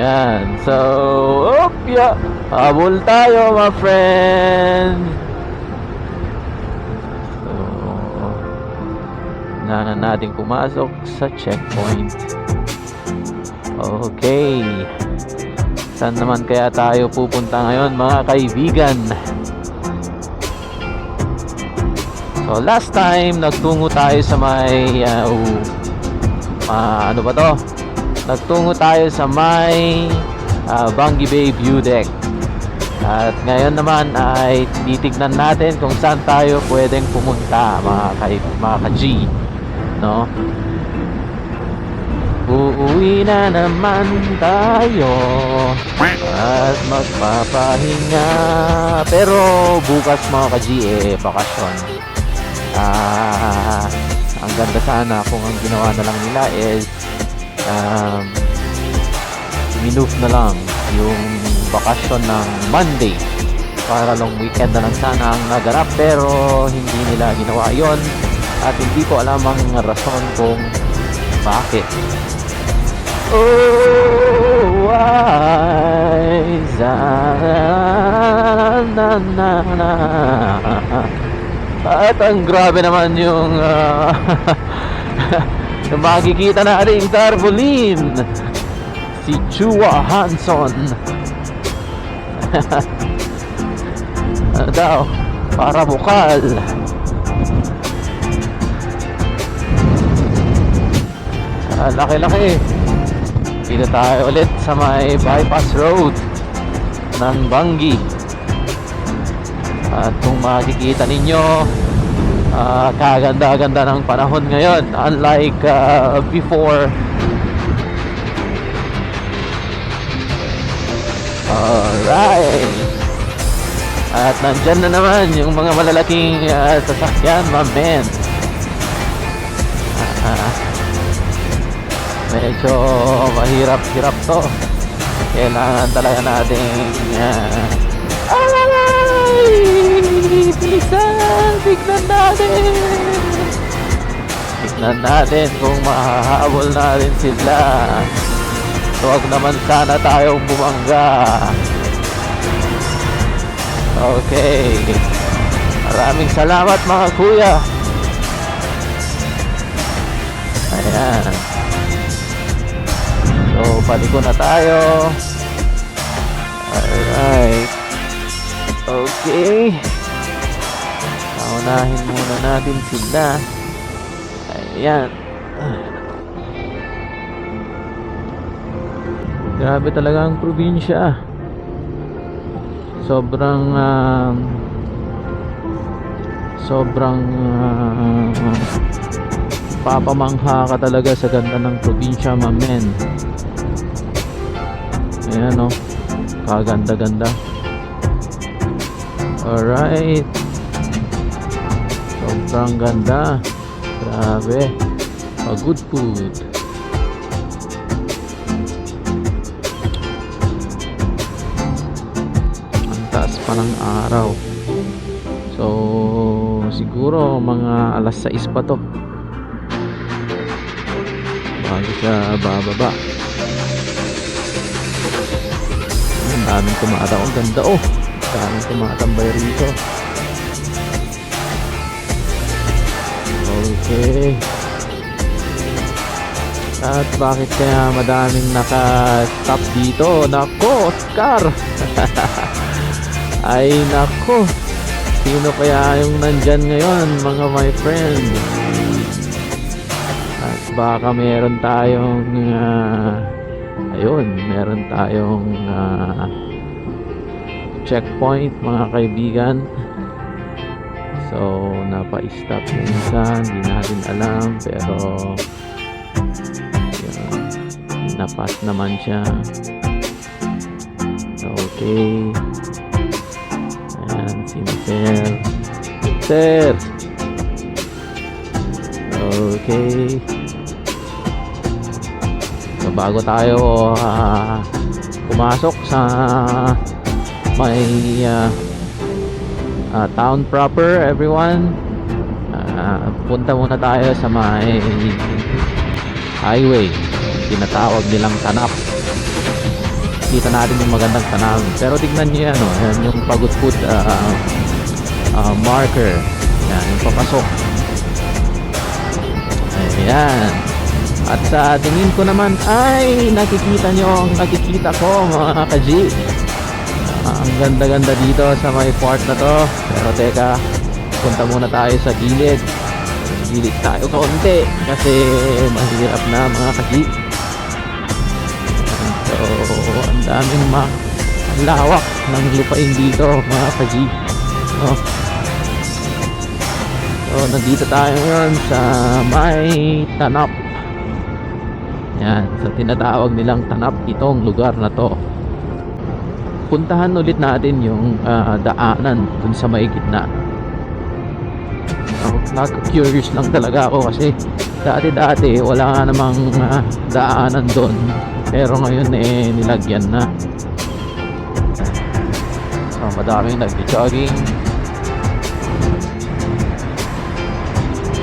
Yan. So, op, yeah. Habol tayo, my friend. So, na natin pumasok sa checkpoint. Okay. Saan naman kaya tayo pupunta ngayon, mga kaibigan? So, last time, nagtungo tayo sa may, uh, ah, ano ba to? Nagtungo tayo sa may uh, Bangi Bay View Deck. At ngayon naman ay titignan natin kung saan tayo pwedeng pumunta, mga, kay, mga ka-G. No? Uuwi na naman tayo at magpapahinga. Pero bukas mga ka-G eh, bakasyon. Ah, ang ganda sana kung ang ginawa na lang nila is um, minove na lang yung bakasyon ng Monday para long weekend na lang sana ang naganap pero hindi nila ginawa yon at hindi ko alam ang rason kung bakit. Oh, why? At ang grabe naman yung uh, yung makikita natin tarpaulin si Chua Hanson. Ano daw para bukal Ah, laki-laki. Dito tayo ulit sa may bypass road ng Bangi at kung makikita ninyo ah, kaganda-ganda ng panahon ngayon unlike ah, before. Alright. At nandyan na naman yung mga malalaking ah, sasakyan my man Ah, medyo mahirap-hirap to. Kailangan talaga natin uh, tignan natin tignan natin kung mahahabol natin sila huwag naman sana tayong bumangga okay maraming salamat mga kuya ayan So, paliko na tayo. Alright. Okay. Paunahin muna natin sila. Ayan. Grabe talaga ang probinsya. Sobrang um, sobrang uh, papamangha ka talaga sa ganda ng probinsya, mamen. Ayan o. Kaganda-ganda. Alright. Sobrang ganda. Grabe. A good food. Ang taas pa ng araw. So, siguro mga alas 6 pa to. Bago siya bababa. Ang daming tumataw. Ang ganda oh. Daming tumatambay rito. Okay. At bakit kaya madaming naka-stop dito? Nako, Oscar! Ay, nako. Sino kaya yung nandyan ngayon, mga my friend? At baka meron tayong ah, ayun, meron tayong ah, checkpoint mga kaibigan. So, napa-stop yung isa, hindi natin alam, pero yun, napas naman siya. Okay. Ayan, si Sir. Sir! Okay. So, bago tayo ah, pumasok sa may ah, ah, town proper, everyone, ah, punta muna tayo sa may highway. Tinatawag nilang tanap. makikita natin yung magandang tanawin. Pero tignan nyo yan, oh, yan yung pagutput ah, ah, marker. Yan, yung papasok. Ayan. At sa tingin ko naman ay nakikita nyo ang nakikita ko mga ka-G. Ang ganda-ganda dito sa may port na to. Pero teka, punta muna tayo sa gilid. Gilid tayo kaunti kasi mahirap na mga ka-G. So, ang daming ma ang lawak ng lupain dito mga ka-G. Oh. So, nandito tayo ngayon sa may tanap. Yan, sa tinatawag nilang tanap itong lugar na to. Puntahan ulit natin yung ah, daanan dun sa may gitna. So, Naka-curious lang talaga ako kasi dati-dati wala nga namang ah, daanan doon. Pero ngayon eh nilagyan na. So, madaming nag-jogging.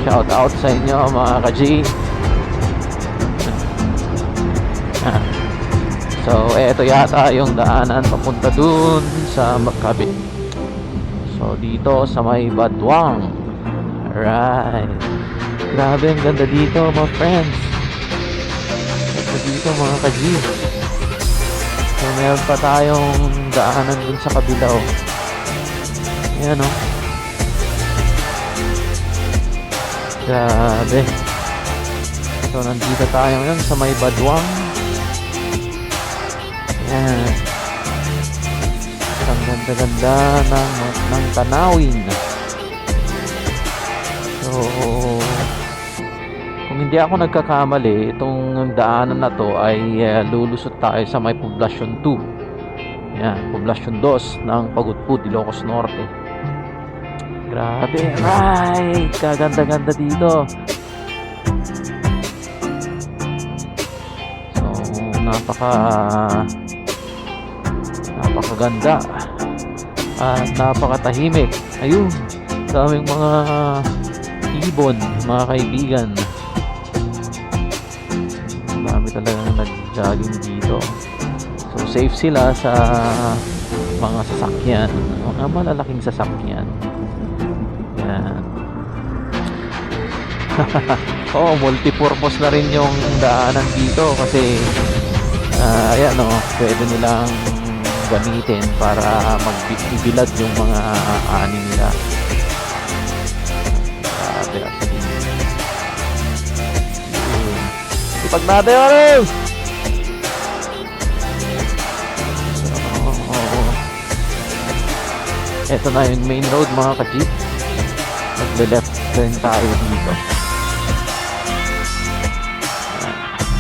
Shout out sa inyo mga ka-G. So, eto yata yung daanan papunta dun sa Maccabi. So, dito sa may Badwang. Alright. Grabe, ang ganda dito, mga friends. Ganda dito, mga ka-G. So, meron pa tayong daanan dun sa kabilaw. Ayan, oh. Grabe. So, nandito tayo ngayon sa may Badwang. Ayan. Ang ganda-ganda ng, ng tanawin. So, kung hindi ako nagkakamali, itong daanan na to ay eh, lulusot tayo sa may Poblasyon 2. Yan, Poblasyon 2 ng Pagutput, Ilocos Norte. Grabe, right! Kaganda-ganda dito. So, napaka napakaganda at napakatahimik. Ayun, daming mga ibon, mga kaibigan. Marami talagang nag-jogging dito. So, safe sila sa mga sasakyan, mga malalaking sasakyan. Yan. Oo, multipurpose na rin yung daanan dito kasi ah, ayan o, pwede nilang gamitin para magbilad yung mga ani nila. Grabe. Yun. Ipag natin! So, Ito na yung main road mga ka-jeep. Nagle-left turn tayo dito.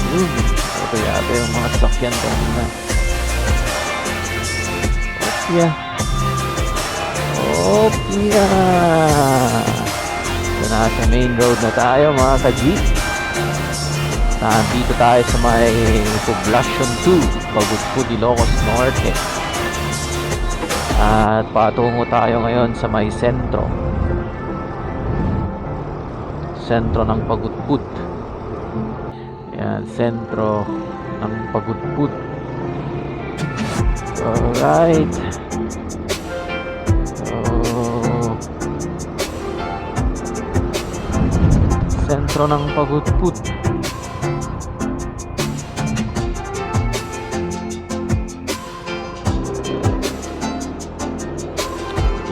Yun. Ito yata yung mga sasakyan kanina. Opya. Opya. So, nasa main road na tayo mga ka-jeep. Nandito tayo sa may Poblacion 2, Pagudpud, Ilocos Norte. At patungo tayo ngayon sa may sentro. Sentro ng Pagudpud. Yan, sentro ng Pagudpud. Alright. So, sentro ng Pagudpud.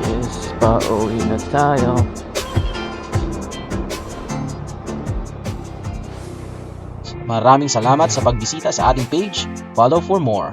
Yes, pauwi na tayo. Maraming salamat sa pagbisita sa ating page. Follow for more.